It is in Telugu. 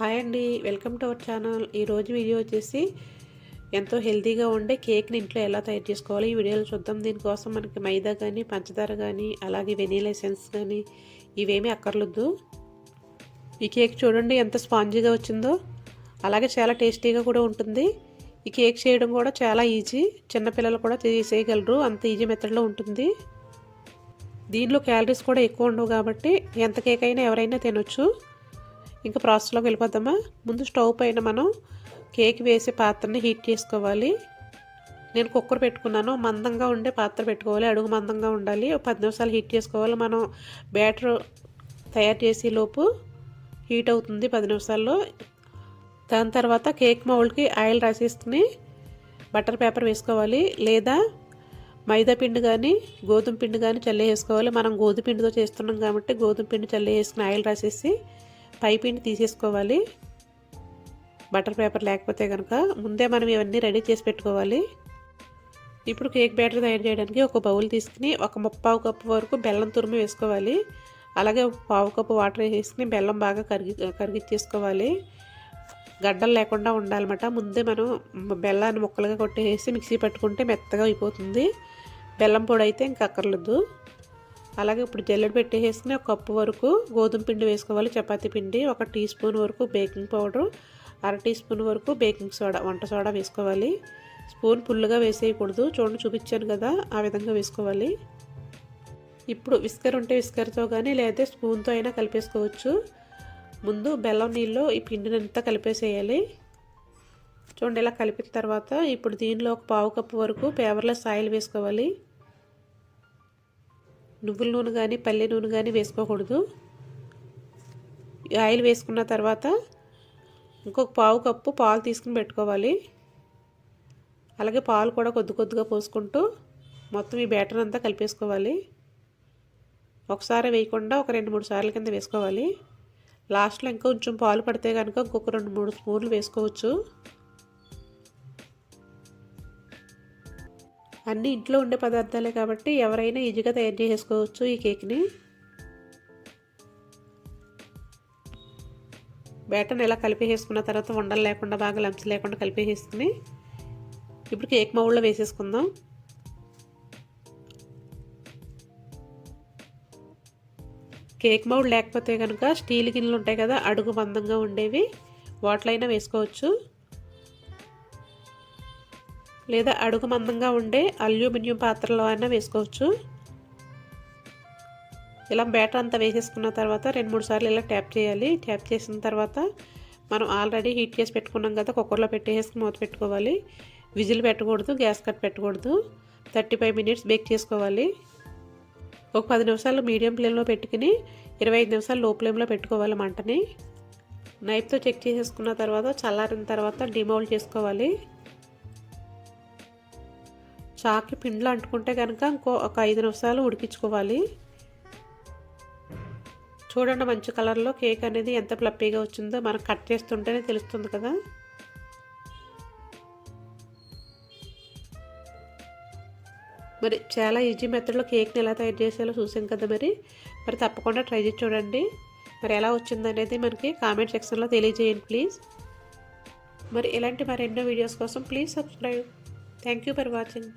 హాయ్ అండి వెల్కమ్ టు అవర్ ఛానల్. ఈరోజు వీడియో వచ్చేసి ఎంతో హెల్తీగా ఉండే కేక్ని ఇంట్లో ఎలా తయారు చేసుకోవాలి ఈ వీడియోలో చూద్దాం. దీనికోసం మనకి మైదా కానీ పంచదార కానీ అలాగే వెనీలా ఎసెన్స్ కానీ ఇవేమీ అక్కర్లొద్దు. ఈ కేక్ చూడండి ఎంత స్పాంజీగా వచ్చిందో. అలాగే చాలా టేస్టీగా కూడా ఉంటుంది. ఈ కేక్ చేయడం కూడా చాలా ఈజీ. చిన్నపిల్లలు కూడా చేసేయగలరు అంత ఈజీ మెథడ్లో ఉంటుంది. దీనిలో క్యాలరీస్ కూడా ఎక్కువ ఉండవు కాబట్టి ఎంత కేక్ అయినా ఎవరైనా తినొచ్చు. ఇంకా ప్రాసెస్లోకి వెళ్ళిపోద్దామా ముందు స్టవ్ పైన మనం కేక్ వేసే పాత్రని హీట్ చేసుకోవాలి. నేను కుక్కర్ పెట్టుకున్నాను. మందంగా ఉండే పాత్ర పెట్టుకోవాలి. అడుగు మందంగా ఉండాలి. ఒక పది నిమిషాలు హీట్ చేసుకోవాలి. మనం బ్యాటర్ తయారు చేసే లోపు హీట్ అవుతుంది పది నిమిషాల్లో. దాని తర్వాత కేక్ మౌల్డ్కి ఆయిల్ రాసేసుకుని బటర్ పేపర్ వేసుకోవాలి. లేదా మైదా పిండి కానీ గోధుమ పిండి కానీ చల్లేసుకోవాలి మనం గోధుమ పిండితో చేస్తున్నాం కాబట్టి గోధుమ పిండి చల్లేసుకుని ఆయిల్ రాసేసి పై పిండి తీసేసుకోవాలి. బటర్ పేపర్ లేకపోతే కనుక ముందే మనం ఇవన్నీ రెడీ చేసి పెట్టుకోవాలి. ఇప్పుడు కేక్ బ్యాటర్ తయారు చేయడానికి ఒక బౌల్ తీసుకుని ఒక ముప్పావు కప్పు వరకు బెల్లం తురుము వేసుకోవాలి. అలాగే పావు కప్పు వాటర్ వేసుకుని బెల్లం బాగా కరిగి కరిగిచ్చేసుకోవాలి. గడ్డలు లేకుండా ఉండాలన్నమాట. ముందే మనం బెల్లాన్ని ముక్కలుగా కొట్టేసి మిక్సీ పట్టుకుంటే మెత్తగా అయిపోతుంది. బెల్లం పొడి అయితే ఇంక అక్కర్లేదు. అలాగే ఇప్పుడు జల్లెడ పెట్టేసుకుని ఒక కప్పు వరకు గోధుమ పిండి వేసుకోవాలి. చపాతి పిండి ఒక టీ స్పూన్ వరకు బేకింగ్ పౌడర్ అర టీ స్పూన్ వరకు బేకింగ్ సోడా వంట సోడా వేసుకోవాలి. స్పూన్ ఫుల్గా వేసేయకూడదు. చూడండి చూపించాను కదా ఆ విధంగా వేసుకోవాలి. ఇప్పుడు విస్కర్ ఉంటే విస్కర్తో కానీ లేదా స్పూన్తో అయినా కలిపేసుకోవచ్చు. ముందు బెల్లం నీళ్ళు ఈ పిండిని అంతా కలిపేసేయాలి. చూడండి ఇలా కలిపిన తర్వాత ఇప్పుడు దీనిలో ఒక పావు కప్పు వరకు పేవర్లెస్ ఆయిల్ వేసుకోవాలి. నువ్వుల నూనె కానీ పల్లె నూనె కానీ వేసుకోకూడదు. ఆయిల్ వేసుకున్న తర్వాత ఇంకొక పావు కప్పు పాలు తీసుకుని పెట్టుకోవాలి. అలాగే పాలు కూడా కొద్ది కొద్దిగా పోసుకుంటూ మొత్తం ఈ బ్యాటర్ అంతా కలిపేసుకోవాలి. ఒకసారి వేయకుండా ఒక రెండు మూడు సార్లు కింద వేసుకోవాలి. లాస్ట్లో ఇంకా కొంచెం పాలు పడితే కనుక ఇంకొక రెండు మూడు స్పూన్లు వేసుకోవచ్చు. అన్నీ ఇంట్లో ఉండే పదార్థాలే కాబట్టి ఎవరైనా ఈజీగా తయారు చేసుకోవచ్చు ఈ కేక్ని. బ్యాటర్ని ఎలా కలిపేసుకున్న తర్వాత ఉండలు లేకుండా బాగా లంప్స్ లేకుండా కలిపేసుకుని ఇప్పుడు కేక్ మౌల్లో వేసేసుకుందాం. కేక్ మౌడ్ లేకపోతే కనుక స్టీల్ గిన్నెలు ఉంటాయి కదా అడుగు మందంగా ఉండేవి. వాటిలైనా వేసుకోవచ్చు. లేదా అడుగు మందంగా ఉండే అల్యూమినియం పాత్రలో అయినా వేసుకోవచ్చు. ఇలా బ్యాటర్ అంతా వేసేసుకున్న తర్వాత రెండు మూడు సార్లు ఇలా ట్యాప్ చేయాలి. ట్యాప్ చేసిన తర్వాత మనం ఆల్రెడీ హీట్ చేసి పెట్టుకున్నాం కదా కుక్కర్లో పెట్టేసుకుని మూత పెట్టుకోవాలి. విజిల్ పెట్టకూడదు గ్యాస్ కట్ పెట్టకూడదు. థర్టీ ఫైవ్ మినిట్స్ బేక్ చేసుకోవాలి. ఒక పది నిమిషాలు మీడియం ఫ్లేమ్లో పెట్టుకుని ఇరవై ఐదు నిమిషాలు లో ఫ్లేమ్లో పెట్టుకోవాలి మంటని. నైఫ్తో చెక్ చేసేసుకున్న తర్వాత చల్లారిన తర్వాత డిమౌల్డ్ చేసుకోవాలి. చాకి పిండ్లు అంటుకుంటే కనుక ఇంకో ఒక ఐదు నిమిషాలు ఉడికించుకోవాలి. చూడండి మంచి కలర్లో కేక్ అనేది ఎంత ప్లప్పీగా వచ్చిందో మనం కట్ చేస్తుంటేనే తెలుస్తుంది కదా. మరి చాలా ఈజీ మెథడ్లో కేక్ని ఎలా తయారు చేసేలా చూసాం కదా మరి. మరి తప్పకుండా ట్రై చేసి చూడండి. మరి ఎలా వచ్చిందనేది మనకి కామెంట్ సెక్షన్లో తెలియజేయండి ప్లీజ్. మరి ఇలాంటి మరెన్నో వీడియోస్ కోసం please subscribe. Thank you for watching.